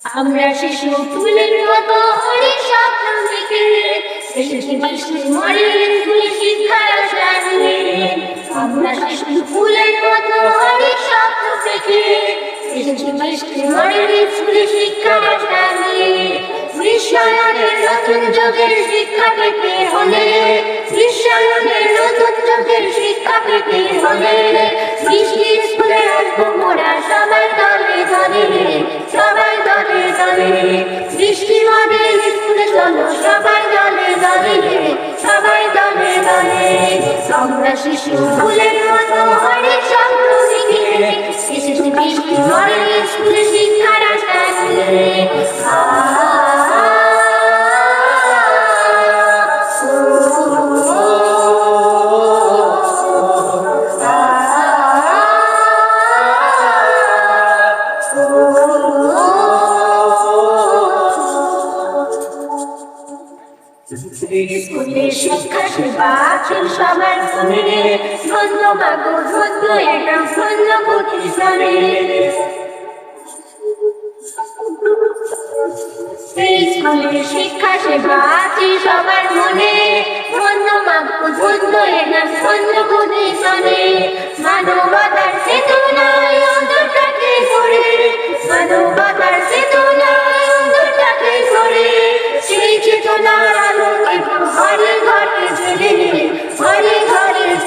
আমরা শিশু ফুলের মতো অনেক স্বপ্ন মরে স্কুলে শিক্ষার আমরা শিশু ফুলের মতো স্বপ্ন মরে স্কুলে শিক্ষার নিয়ে বিশ্বায়নের নতুন যুগের শিক্ষা পেতে হলে বিশ্বায়নের নতুন যুগের শিক্ষা পেতে হলে মিষ্টি স্কুলে আসব চলো সবাই দলে দলে সবাই দলে দলে আমরা শিশু ফুলের মতো অনেক স্বপ্ন দেখে এসেছি বৃষ্টি মডেল স্কুলে শিক্ষার আশা নিয়ে আ শিক্ষা সেবা সবার মনে। ধন্য মাগো, ধন্য একা ধন্য প্রতিষ্ঠানে। শিক্ষা সেবা সবার মনে। ধন্য মাগো, ধন্য একা ধন্য